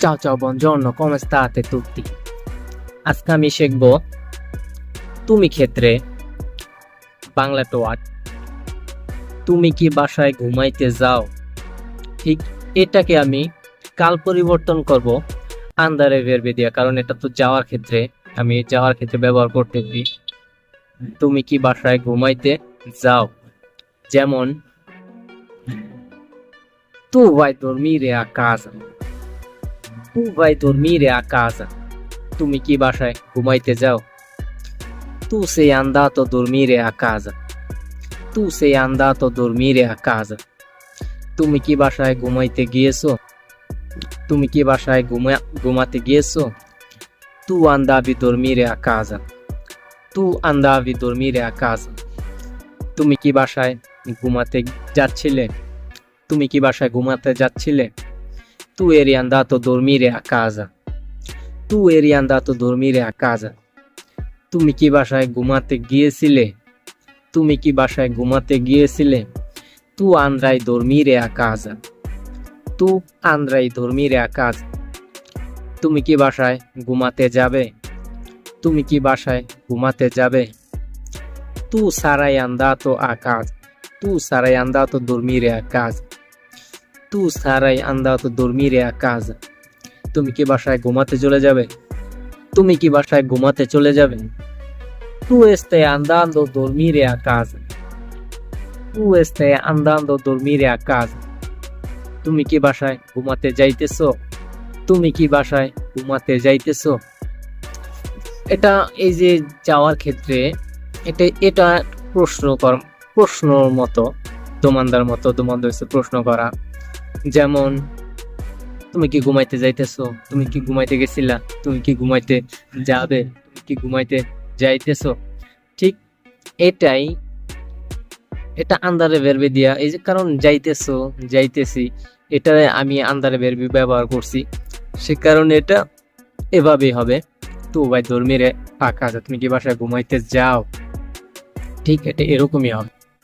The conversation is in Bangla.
Ciao ciao, buongiorno, come state tutti? আজকে আমি শিখব তুমি ক্ষেত্রে বাংলা ওয়ার্ড তুমি কি বাসায় ঘুমাইতে যাও ঠিক এটাকে আমি কাল পরিবর্তন করব আন্দারে বেরবে দিয়া কারণ এটা তো যাওয়ার ক্ষেত্রে আমি যাওয়ার ক্ষেত্রে ব্যবহার করতেছি তুমি কি বাসায় ঘুমাইতে যাও যেমন tu vai dormire a casa. ঘুমাই দর্মির আকাশ তুমি কি বাসায় ঘুমাইতে যাও তু সে আন্দা তো দর্মির আকাশ তু সে আন্দা তো দর্মির আকাশ তুমি কি বাসায় ঘুমাইতে গিয়েছো তুমি কি বাসায় ঘুমা ঘুমাতে গিয়েছো তু আন্দাবি দর্মির আকাশ তু আন্দাবি দর্মির আকাশ তুমি কি বাসায় ঘুমাতে যাচ্ছিলে তুমি কি বাসায় ঘুমাতে যাচ্ছিলে tu eri andato a dormire a casa tu eri andato a dormire a casa তুমি কি বাসায় ঘুমাতে গিয়েছিলে তুমি কি ঘুমাতে গিয়েছিলে tu andrai a dormire a casa tu andrai a dormire a casa তুমি কি বাসায় ঘুমাতে যাবে তুমি কি বাসায় tu sarai andato a casa tu sarai andato a dormire a casa tu sarai andato a dormire a casa তুমি কি বাসায় ঘুমাতে চলে যাবে? তুমি কি বাসায় ঘুমাতে চলে যাবে? tu stai a dormire a casa tu stai andando dormire a casa তুমি কি বাসায় ঘুমাতে যাইতেছো? তুমি কি বাসায় ঘুমাতে যাইতেছো? এটা এই যে যাওয়ার ক্ষেত্রে এটা এটা প্রশ্ন কর, প্রশ্নর মতো দোমানদার মতো দোমানদার প্রশ্ন করা। যেমন, তুমি কি ঘুমাইতে যাইতেছো? তুমি কি ঘুমাইতে গেছিলা? তুমি কি ঘুমাইতে যাবে? তুমি কি ঘুমাইতে যাইতেছো? ঠিক এটাই, এটা আন্দারে বেরবে দিয়া, এই যে কারণ যাইতেছো, যাইতেছি এটা আমি আন্দারে বেরবি ব্যবহার করছি। সে কারণে এটা এভাবেই হবে। তো ভাই ধর্মীরে ফাঁকা তুমি কি বাসায় ঘুমাইতে যাও? ঠিক এটা এরকমই হবে।